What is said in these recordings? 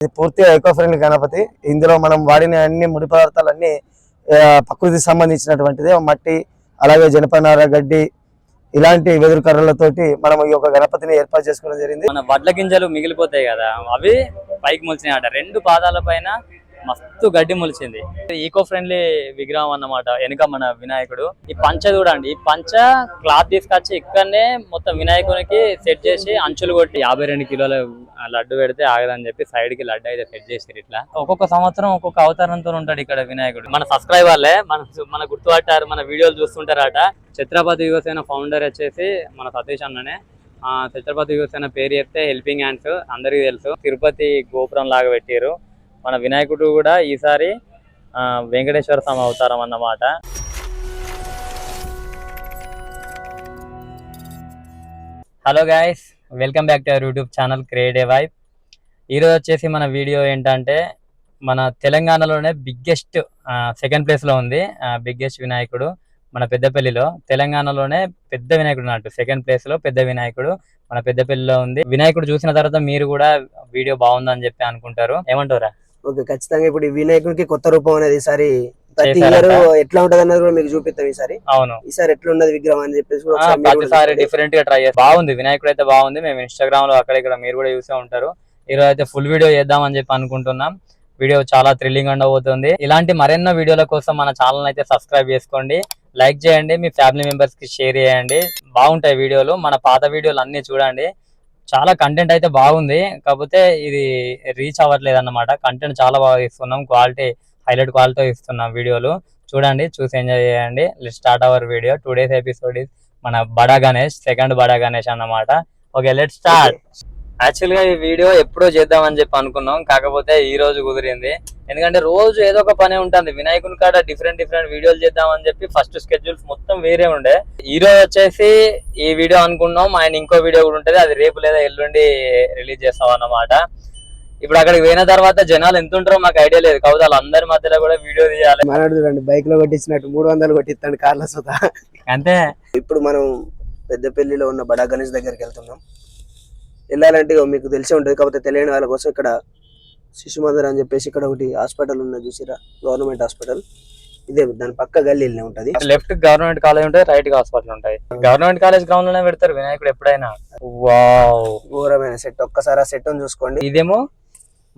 ఇది పూర్తిగా eco friendly Ganapati. ఇందులో మనం వాడిన అన్ని ముడి పదార్థాలన్నీ ఆ, ప్రకృతికి సంబంధించినటువంటిది. మట్టి అలాగే జనపనార గడ్డి ఇలాంటి వెదురు కర్రలతోటి మనం ఈ యొక్క గణపతిని ఏర్పాటు చేసుకోవడం జరిగింది. మన వడ్ల గింజలు మిగిలిపోతాయి కదా. అవి పైకి మొలిచినాయట. రెండు పాదాల పైన మస్తు గడ్డి మొలిచింది. ఈకో ఫ్రెండ్లీ విగ్రహం అన్నమాట వెనుక మన వినాయకుడు. ఈ పంచ చూడండి ఈ పంచ క్లాత్ తీసుకొచ్చి ఇక్కడనే మొత్తం వినాయకునికి సెట్ చేసి అంచులు కొట్టి యాభై రెండు కిలోల లడ్డు పెడితే ఆగదని చెప్పి సైడ్కి లడ్డు అయితే సెట్ చేసారు ఇట్లా. ఒక్కొక్క సంవత్సరం ఒక్కొక్క అవతారంతో ఉంటాడు ఇక్కడ వినాయకుడు. మన సబ్స్క్రైబర్లే మన మన గుర్తుపట్టారు మన వీడియోలు చూస్తుంటారట. ఛత్రపతి యువసేన ఫౌండర్ వచ్చేసి మన సతీష్ అన్ననే. ఛత్రపతి యువసేన పేరు చెప్తే హెల్పింగ్ హ్యాండ్స్ అందరికీ తెలుసు. తిరుపతి గోపురం లాగా పెట్టారు మన వినాయకుడు కూడా ఈసారి ఆ, వెంకటేశ్వర స్వామి అవతారం అన్నమాట. Hello guys welcome back to our YouTube channel creative wife vibe ఈరోజు వచ్చేసి మన వీడియో ఏంటంటే మన తెలంగాణలోనే బిగ్గెస్ట్ సెకండ్ ప్లేస్లో ఉంది బిగ్గెస్ట్ వినాయకుడు మన పెద్దపల్లిలో. తెలంగాణలోనే పెద్ద వినాయకుడు అన్నట్టు సెకండ్ ప్లేస్లో పెద్ద వినాయకుడు మన పెద్దపల్లిలో ఉంది. వినాయకుడు చూసిన తర్వాత మీరు కూడా వీడియో బాగుందని చెప్పి అనుకుంటారు. ఏమంటారా ఓకే ఖచ్చితంగా ఇప్పుడు ఈ వినాయకుడికి కొత్త రూపం అనేది ఈసారి ప్రతి? ఇయర్ ఎట్లా ఉంటది అన్నది కూడా మీకు చూపిస్తాం ఈసారి అవును. ఈసారి ఎట్లా ఉన్నది విగ్రహం అని చెప్పేసి ప్రతిసారి. డిఫరెంట్గా ట్రై చేస్తాం బాగుంది వినాయకుడు అయితే బాగుంది. మేము ఇన్స్టాగ్రామ్లో అక్కడ ఇక్కడ మీరు కూడా చూసే ఉంటారు. ఈరోజు అయితే ఫుల్ వీడియో చేద్దామని చెప్పి అనుకుంటున్నాం. వీడియో చాలా థ్రిల్లింగ్ ఉండబోతుంది. ఇలాంటి మరెన్నో వీడియోల కోసం మన ఛానల్ అయితే సబ్స్క్రైబ్ చేసుకోండి. లైక్ చేయండి. మీ ఫ్యామిలీ మెంబర్స్కి షేర్ చేయండి. బాగుంటాయి వీడియోలు మన పాత వీడియోలు అన్ని చూడండి. చాలా కంటెంట్ అయితే బాగుంది. కాకపోతే ఇది రీచ్ అవ్వట్లేదు అన్నమాట. కంటెంట్ చాలా బాగా ఇస్తున్నాం. క్వాలిటీ హైలైట్ క్వాలిటీ ఇస్తున్నాం వీడియోలు. చూడండి చూసి ఎంజాయ్ చేయండి. Start our video two days episode is మన బడా గణేష్ సెకండ్ బడా గణేష్ అన్నమాట. ఓకే లెట్ స్టార్ట్ యాక్చువల్గా ఈ వీడియో ఎప్పుడో చేద్దామని చెప్పి అనుకున్నాం. కాకపోతే ఈ రోజు కుదిరింది. ఎందుకంటే రోజు ఏదో ఒక పని ఉంటుంది. వినాయకుని కాడ డిఫరెంట్ డిఫరెంట్ వీడియోలు చేద్దామని చెప్పి ఫస్ట్ స్కెడ్యూల్స్ మొత్తం వేరే ఉండే. ఈ రోజు వచ్చేసి ఈ వీడియో అనుకున్నాం. ఆయన ఇంకో వీడియో కూడా ఉంటది. అది రేపు లేదా ఎల్లుండి రిలీజ్ చేస్తాం అన్నమాట. ఇప్పుడు అక్కడికి పోయిన తర్వాత జనాలు ఎంత ఉంటారో మాకు ఐడియా లేదు. కాకపోతే వాళ్ళందరి మధ్యలో కూడా వీడియో తీయాలి. మనోడు చూడండి బైక్లో కొట్టించినట్టు మూడు వందలు కొట్టిస్తాడు కార్ల సుతా అంతే. ఇప్పుడు మనం పెద్దపల్లిలో ఉన్న బడా గణేష్ దగ్గరికి వెళ్తున్నాం. వెళ్ళాలంటే మీకు తెలిసే ఉంటుంది. కాకపోతే తెలియని వాళ్ళ కోసం ఇక్కడ శిశు మందిర్ అని చెప్పేసి ఇక్కడ ఒకటి హాస్పిటల్ ఉన్నది చూసిరా? Government hospital. ఇదే దాని పక్క గల్లీలోనే ఉంటది. లెఫ్ట్ గవర్నమెంట్ కాలేజ్ ఉంటాయి రైట్ హాస్పిటల్ ఉంటాయి. గవర్నమెంట్ కాలేజ్ గ్రౌండ్లోనే పెడతారు వినాయకుడు ఎప్పుడైనా. వావ్. ఘోరమైన సెట్. ఒక్కసారి ఆ సెట్ చూసుకోండి. ఇదేమో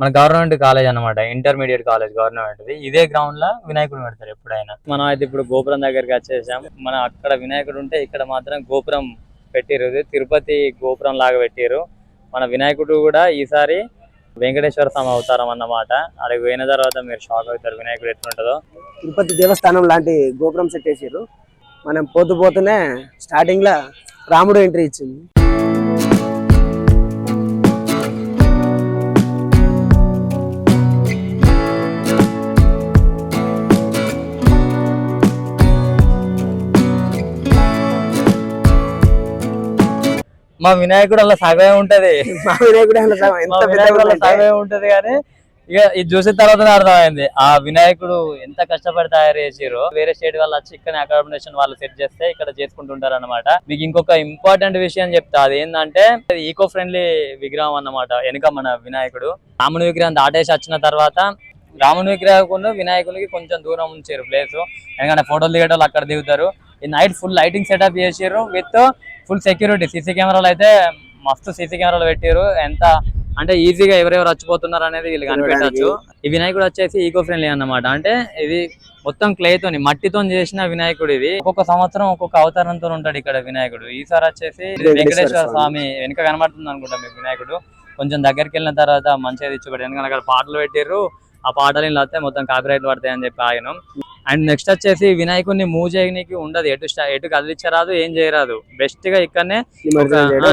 మన గవర్నమెంట్ కాలేజ్ అన్నమాట. ఇంటర్మీడియట్ కాలేజ్ గవర్నమెంట్ ఇదే గ్రౌండ్లో వినాయకుడు పెడతారు ఎప్పుడైనా. మనం అయితే ఇప్పుడు గోపురం దగ్గరికి వచ్చేసాం. మన అక్కడ వినాయకుడు ఉంటే ఇక్కడ మాత్రం గోపురం పెట్టిరు తిరుపతి గోపురం లాగా పెట్టిరు మన వినాయకుడు కూడా ఈసారి వెంకటేశ్వర స్వామి అవతారం అన్నమాట. అక్కడికి పోయిన తర్వాత మీరు షాక్ అవుతారు వినాయకుడు ఎట్లుంటుందో. తిరుపతి దేవస్థానం లాంటి గోపురం సెట్ చేసారు మనం పోతూ పోతూనే స్టార్టింగ్లో రాముడు ఎంట్రీ ఇచ్చింది. మా వినాయకుడు అలా సగమే ఉంటది. మా వినాయకుడు అలా సగమే ఉంటది కానీ ఇక ఇది చూసిన తర్వాత అర్థమైంది. ఆ వినాయకుడు ఎంత కష్టపడి తయారు చేసిరో వేరే స్టేట్ వాళ్ళు వచ్చి ఇక్కడ అకామిడేషన్ వాళ్ళు సెట్ చేస్తే ఇక్కడ చేసుకుంటుంటారు అనమాట మీకు ఇంకొక ఇంపార్టెంట్ విషయం చెప్తా. అది ఏంటంటే ఈకో ఫ్రెండ్లీ విగ్రహం అన్నమాట వెనుక మన వినాయకుడు. రాముని విగ్రహం దాటేసి వచ్చిన తర్వాత రాముని విగ్రహం వినాయకునికి కొంచెం దూరం ఉంచారు ప్లేస్ ఎందుకంటే ఫోటోలు దిగేటోళ్ళు అక్కడ దిగుతారు. ఈ నైట్ ఫుల్ లైటింగ్ సెటప్ చేసారు విత్ ఫుల్ సెక్యూరిటీ. సీసీ కెమెరాలు అయితే మస్తు సీసీ కెమెరాలు పెట్టారు ఎంత అంటే ఈజీగా ఎవరెవరు వచ్చిపోతున్నారు అనేది వీళ్ళు కనిపెట్టచ్చు. ఈ వినాయకుడు వచ్చేసి ఈకో ఫ్రెండ్లీ అన్నమాట. అంటే ఇది మొత్తం క్లే తోని మట్టితో చేసిన వినాయకుడు ఇది. ఒక్కొక్క సంవత్సరం ఒక్కొక్క అవతారంతో ఉంటాడు ఇక్కడ వినాయకుడు. ఈసారి వచ్చేసి వెంకటేశ్వర వెంకటేశ్వర స్వామి. వెనుక కనబడుతుంది అనుకుంటా మీకు వినాయకుడు. కొంచెం దగ్గరికి వెళ్ళిన తర్వాత మంచిగా తెచ్చిపెట్టారు ఎందుకంటే అక్కడ పాటలు పెట్టారు ఆ పాటలు వస్తే మొత్తం కాపీరైట్ పడతాయి అని చెప్పి ఆయన అండ్ నెక్స్ట్ వచ్చేసి వినాయకుడిని మూవ్ చేయడానికి ఉండదు. ఎటు ఎటు కదిలించరాదు ఏం చేయరాదు. బెస్ట్గా ఇక్కడనే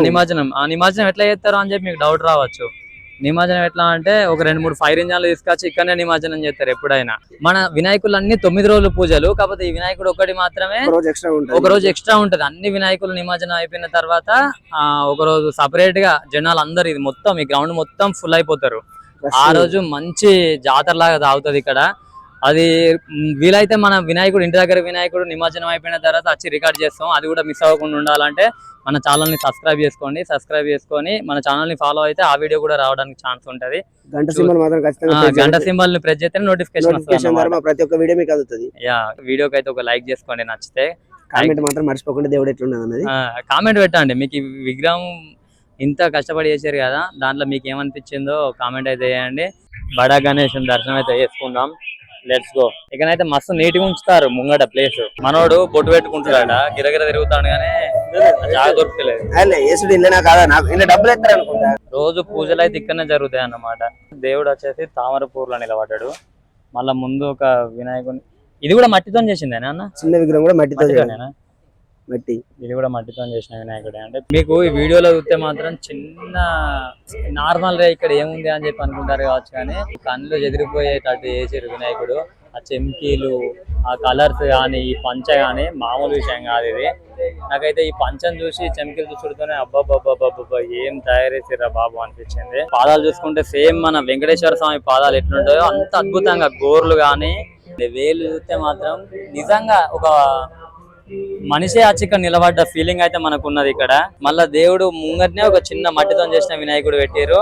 నిమజ్జనం ఆ. నిమజ్జనం. ఎట్లా చేస్తారు అని చెప్పి మీకు డౌట్ రావచ్చు. నిమజ్జనం ఎట్లా అంటే ఒక రెండు మూడు ఫైర్ ఇంజన్లు తీసుకొచ్చి ఇక్కడనే నిమజ్జనం చేస్తారు ఎప్పుడైనా. మన వినాయకులు అన్ని తొమ్మిది రోజులు పూజలు. కాకపోతే ఈ వినాయకుడు ఒకటి మాత్రమే ఒక రోజు ఎక్స్ట్రా ఉంటుంది. ఒక రోజు ఎక్స్ట్రా ఉంటది. అన్ని వినాయకులు నిమజ్జనం అయిపోయిన తర్వాత ఆ ఒక రోజు సపరేట్గా జనాలు అందరు ఇది మొత్తం ఈ గ్రౌండ్ మొత్తం ఫుల్ అయిపోతారు. ఆ రోజు మంచి జాతర లాగా తాగుతుంది ఇక్కడ. అది వీలైతే మన వినాయకుడు ఇంటి దగ్గర వినాయకుడు నిమజ్జనం అయిపోయిన తర్వాత వచ్చి రికార్డ్ చేస్తాం. అది కూడా మిస్ అవ్వకుండా ఉండాలంటే మన ఛానల్ని సబ్స్క్రైబ్ చేసుకోండి. సబ్స్క్రైబ్ చేసుకొని మన ఛానల్ని ఫాలో అయితే ఆ వీడియో కూడా రావడానికి ఛాన్స్ ఉంటది. గంట సింబల్ మాత్రం ఆ, ఖచ్చితంగా గంట సింబల్ని ప్రెస్ చేస్తే నోటిఫికేషన్ ప్రతి ఒక్క వీడియో మీకు అందుతుంది. యా వీడియోకి అయితే ఒక లైక్ చేసుకోండి నచ్చితే. కామెంట్ మాత్రం మర్చిపోకుండా దేవుడు ఎట్లున్నది కామెంట్ పెట్టండి. మీకు విగ్రహం ఇంత కష్టపడి చేశారు కదా దాంట్లో మీకు ఏమనిపించిందో కామెంట్ అయితే చేయండి. బడా గణేష్ దర్శనం అయితే చేసుకుందాం. లెట్స్ గో ఇకనైతే మస్తు నీట్గా ఉంచుతారు ముంగట ప్లేస్ మనోడు బొట్టు పెట్టుకుంటాడ గిరగిర తిరుగుతాడు కానీ జాగ దొరకలేదు డబ్బులు ఎత్తారు అనుకుంటా. రోజు పూజలు అయితే ఇక్కడనే జరుగుతాయి అన్నమాట. దేవుడు వచ్చేసి తామర పూర్లో నిలబడ్డాడు. మళ్ళా ముందు ఒక వినాయకుని ఇది కూడా మట్టితో చేసిందేనా అన్న? చిన్న విగ్రహం కూడా మట్టితో మట్టి ఇది కూడా మట్టితో చేసిన వినాయకుడే. అంటే మీకు ఈ వీడియోలో చూస్తే మాత్రం చిన్న నార్మల్గా ఇక్కడ ఏముంది అని చెప్పి అనుకుంటారు కావచ్చు కానీ కళ్ళు ఎదిరిపోయేటట్టు చేసారు వినాయకుడు. ఆ చెంకీలు ఆ కలర్స్ కానీ ఈ పంచ కానీ మామూలు విషయం కాదు ఇది. నాకైతే ఈ పంచను చూసి చెంకీలు చూసుడుతోనే అబ్బాబ్బాబ్బాబ్బా ఏం తయారు బాబు అనిపించింది. పాదాలు చూసుకుంటే సేమ్ మన వెంకటేశ్వర స్వామి పాదాలు ఎట్లుంటాయో అంత అద్భుతంగా గోర్లు కానీ వేలు చూస్తే మాత్రం నిజంగా ఒక మనిషే వచ్చి నిలబడ్డ ఫీలింగ్ అయితే మనకు ఉన్నది ఇక్కడ. మళ్ళా దేవుడు ముంగట్నే ఒక చిన్న మట్టితో చేసిన వినాయకుడు పెట్టారు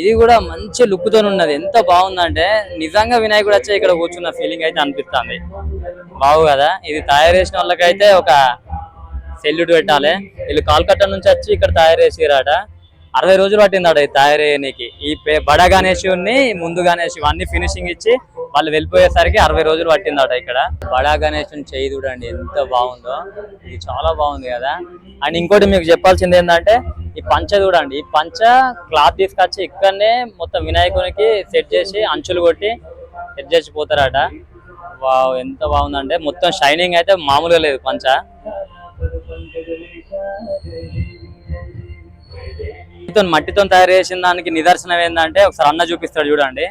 ఇది కూడా మంచి లుక్తో ఉన్నది. ఎంత బాగుందంటే నిజంగా వినాయకుడు వచ్చే ఇక్కడ కూర్చున్న ఫీలింగ్ అయితే అనిపిస్తుంది. బాగు కదా? ఇది తయారు చేసిన వాళ్ళకైతే ఒక సెల్యూట్ పెట్టాలి. వీళ్ళు కాల్కట్టా నుంచి వచ్చి ఇక్కడ తయారు చేసిరాట అరవై రోజులు పట్టింది ఇది తయారు చేయడానికి ఈ పే- బడా ముందు గణేష్ అన్ని ఫినిషింగ్ ఇచ్చి వాళ్ళు వెళ్ళిపోయేసరికి అరవై రోజులు పట్టిందట ఇక్కడ. బడా గణేషుని చేయి చూడండి ఎంత బాగుందో. ఇది చాలా బాగుంది కదా. అండ్ ఇంకోటి మీకు చెప్పాల్సింది ఏంటంటే ఈ పంచ చూడండి. ఈ పంచ క్లాత్ తీసుకొచ్చి ఇక్కడనే మొత్తం వినాయకునికి సెట్ చేసి అంచులు కొట్టి సెట్ చేసి పోతారట. వావ్ ఎంత బాగుందంటే మొత్తం షైనింగ్ అయితే మామూలుగా లేదు పంచ. మట్టితో మట్టితో తయారు చేసిన దానికి నిదర్శనం ఏంటంటే ఒకసారి అన్న చూపిస్తాడు చూడండి.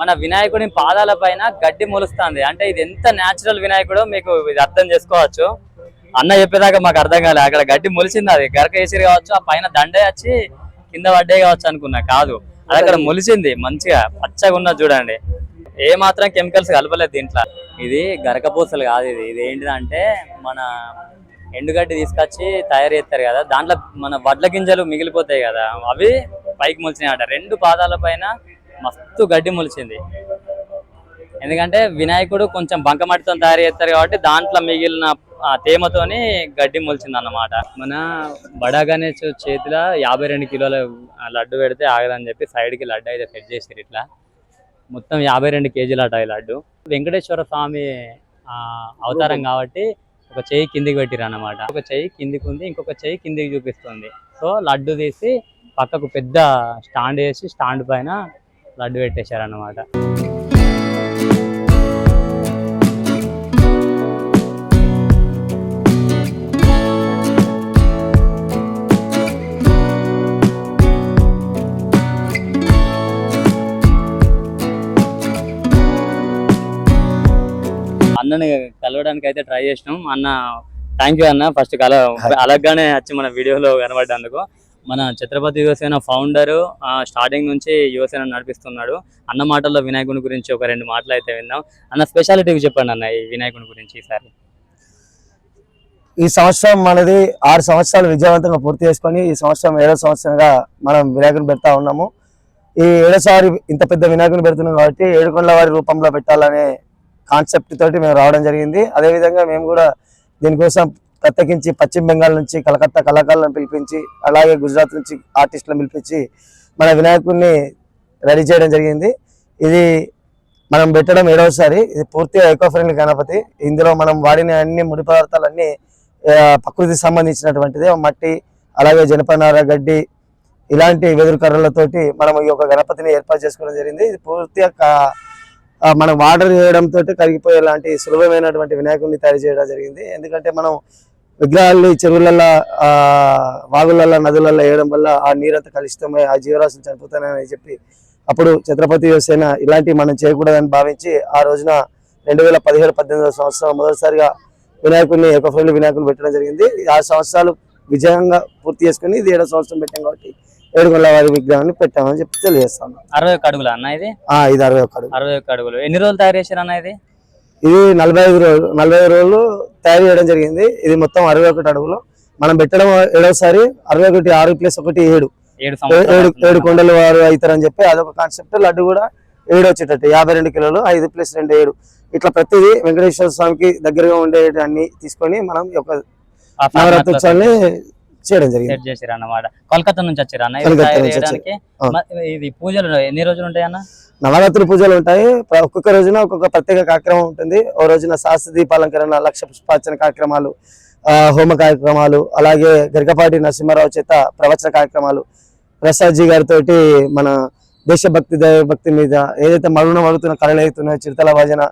మన వినాయకుడి పాదాల పైన గడ్డి మొలుస్తుంది. అంటే ఇది ఎంత న్యాచురల్ వినాయకుడో మీకు ఇది అర్థం చేసుకోవచ్చు. అన్న చెప్పేదాకా మాకు అర్థం కాలే. అక్కడ గడ్డి మొలిచింది అది. గరక వేసిరు కావచ్చు ఆ పైన దండే వచ్చి కింద పడ్డే కావచ్చు అనుకున్నా. కాదు. అది అక్కడ మొలిచింది మంచిగా పచ్చగా ఉన్నది చూడండి. ఏ మాత్రం కెమికల్స్ కలపలేదు దీంట్లో. ఇది గరక పూసలు కాదు ఇది. ఇది ఏంటిదంటే మన ఎండుగడ్డి తీసుకొచ్చి తయారు చేస్తారు కదా. దాంట్లో మన వడ్ల గింజలు మిగిలిపోతాయి కదా. అవి పైకి మొలిచినాయట. రెండు పాదాల పైన మస్తు గడ్డి మొలిచింది. ఎందుకంటే వినాయకుడు కొంచెం బంకమట్టితో తయారు చేస్తారు కాబట్టి దాంట్లో మిగిలిన ఆ తేమతోని గడ్డి మొలిచింది అన్నమాట మన బడా గణేష్ చేతిలో యాభై రెండు కిలోల లడ్డు పెడితే ఆగదని చెప్పి సైడ్కి కి లడ్డు అయితే సెట్ చేసారు ఇట్లా. మొత్తం యాభై రెండు కేజీల అట ఈ లడ్డు. వెంకటేశ్వర స్వామి అవతారం కాబట్టి ఒక చెయ్యి కిందికి పెట్టిరు అనమాట ఒక చెయ్యి కిందికి ఉంది ఇంకొక చెయ్యి కిందికి చూపిస్తుంది. సో లడ్డు తీసి పక్కకు పెద్ద స్టాండ్ వేసి స్టాండ్ పైన లడ్డు పెట్టేశారు అన్నమాట అన్నని కలవడానికి అయితే ట్రై చేసినాం. అన్న థ్యాంక్ యూ అన్న. ఫస్ట్ కల అలాగానే వచ్చి మన వీడియోలో కనబడ్డందుకు. మన ఛత్రపతి యువసేన ఫౌండర్ స్టార్టింగ్ నుంచి యువసేన నడిపిస్తున్నాడు. అన్న మాటల్లో వినాయకుని గురించి ఒక రెండు మాటలు అయితే విందాం. అన్న స్పెషాలిటీ చెప్పండి అన్న ఈ వినాయకుని గురించి ఈసారి. ఈ సంవత్సరం మనది ఆరు సంవత్సరాలు విజయవంతంగా పూర్తి చేసుకొని ఈ సంవత్సరం ఏడో సంవత్సరంగా మనం వినాయకుని పెడతా ఉన్నాము. ఈ ఏడోసారి ఇంత పెద్ద వినాయకుని పెడుతున్నాం కాబట్టి ఏడుకొండల వారి రూపంలో పెట్టాలనే కాన్సెప్ట్ తోటి మేము రావడం జరిగింది. అదేవిధంగా మేము కూడా దీనికోసం ప్రత్యేకించి పశ్చిమ బెంగాల్ నుంచి కలకత్తా కళాకారులను పిలిపించి అలాగే గుజరాత్ నుంచి ఆర్టిస్టులను పిలిపించి మన వినాయకుడిని రెడీ చేయడం జరిగింది. ఇది మనం పెట్టడం ఏడవసారి. ఇది పూర్తిగా ఎకో ఫ్రెండ్లీ గణపతి. ఇందులో మనం వాడిన అన్ని ముడి పదార్థాలన్నీ ఆ, ప్రకృతికి సంబంధించినటువంటిది. మట్టి అలాగే జనపనార గడ్డి ఇలాంటి వెదురు కర్రలతోటి మనం ఈ యొక్క గణపతిని ఏర్పాటు చేసుకోవడం జరిగింది. ఇది పూర్తిగా కా- మనం వాటర్ చేయడంతో కరిగిపోయే లాంటి సులభమైనటువంటి వినాయకుడిని తయారు చేయడం జరిగింది. ఎందుకంటే మనం విగ్రహాలు చెరువులలో ఆ వాగులలో నదులలో వేయడం వల్ల ఆ నీరంతా కలుషితమై ఆ జీవరాశులు చనిపోతానని చెప్పి అప్పుడు ఛత్రపతి యువసేన ఇలాంటివి మనం చేయకూడదని భావించి ఆ రోజున రెండు వేల పదిహేడు పద్దెనిమిదవ సంవత్సరం మొదటిసారిగా వినాయకుడిని ఎకో వినాయకుడిని పెట్టడం జరిగింది. ఆ సంవత్సరాలు విజయంగా పూర్తి చేసుకుని ఇది ఏడో సంవత్సరం పెట్టాం కాబట్టి ఏడుకొండల వారి విగ్రహాన్ని పెట్టామని చెప్పి తెలియజేస్తాను. అరవై ఒక్క అడుగులు అన్న ఇది? ఆ ఇది అరవై ఒక్క అడుగు. అరవై ఒక్క అడుగులు. ఎన్ని రోజులు తయారు చేశారు అన్న ఇది? ఇది నలభై ఐదు రోజులు నలభై ఐదు రోజులు తయారు చేయడం జరిగింది. ఇది మొత్తం అరవై ఒకటి అడుగులు. మనం పెట్టడం ఏడవసారి అరవై ఒకటి ఆరు ప్లస్ ఒకటి ఏడు. ఏడు ఏడు కొండలు వారు అవుతారని చెప్పి అదొక కాన్సెప్ట్. లడ్డు కూడా ఏడు వచ్చేటట్టు. యాభై రెండు కిలోలు ఐదు ప్లస్ రెండు ఏడు. ఇట్లా ప్రతిదీ వెంకటేశ్వర స్వామికి దగ్గరగా ఉండే అన్ని తీసుకొని మనం ఆ నవరాత్రి ఉత్సవాన్ని చేయడం జరిగింది. సెట్ చేసిరు అన్నమాట కోల్కతా నుంచి వచ్చారు అన్న ఇది పూజలు ఎన్ని రోజులు ఉంటాయి అన్న? నవరాత్రి పూజలు ఉంటాయి. ఒక్కొక్క రోజున ఒక్కొక్క ప్రత్యేక కార్యక్రమం ఉంటుంది. ఓ రోజున శాస్త్ర దీపాలంకరణ లక్ష పుష్పార్చన కార్యక్రమాలు ఆ, హోమ కార్యక్రమాలు అలాగే గరికపాటి నరసింహారావు చేత ప్రవచన కార్యక్రమాలు. ప్రసాద్ జీ గారితో మన దేశభక్తి దైవభక్తి మీద ఏదైతే మరుగున మరుగుతున్న కళలు అవుతున్నాయో చిరుతల భజన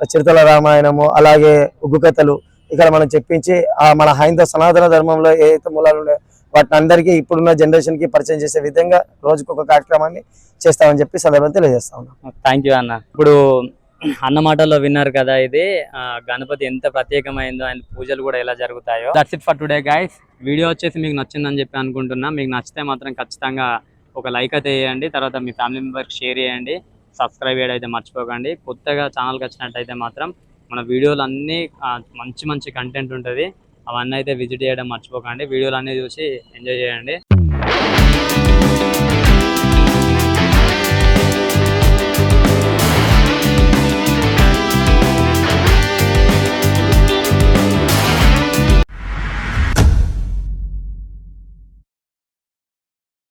చిరుతల రామాయణము అలాగే ఉగ్గు కథలు ఇక్కడ మనం చెప్పించి ఆ మన హైందవ సనాతన ధర్మంలో ఏదైతే మూలాలు ఉన్నాయో వాటిని అందరికీ ఇప్పుడున్న జనరేషన్కి పరిచయం చేసే విధంగా రోజుకొక కార్యక్రమాన్ని చేస్తామని చెప్పి సందర్భంగా తెలియజేస్తా ఉన్నాం. థ్యాంక్ యూ అన్న. ఇప్పుడు అన్న మాటల్లో విన్నారు కదా ఇది గణపతి ఎంత ప్రత్యేకమైందో ఆయన పూజలు కూడా ఎలా జరుగుతాయో. That's it for today guys video వచ్చేసి మీకు నచ్చిందని చెప్పి అనుకుంటున్నా. మీకు నచ్చితే మాత్రం ఖచ్చితంగా ఒక లైక్ అయితే వేయండి తర్వాత మీ ఫ్యామిలీ మెంబర్కి షేర్ చేయండి. సబ్స్క్రైబ్ చేయడం అయితే మర్చిపోకండి. కొత్తగా ఛానల్కి వచ్చినట్టయితే మాత్రం మన వీడియోలు అన్నీ మంచి మంచి కంటెంట్ ఉంటుంది. అవన్నీ అయితే విజిట్ చేయడం మర్చిపోకండి. వీడియోలు అన్నీ చూసి ఎంజాయ్ చేయండి.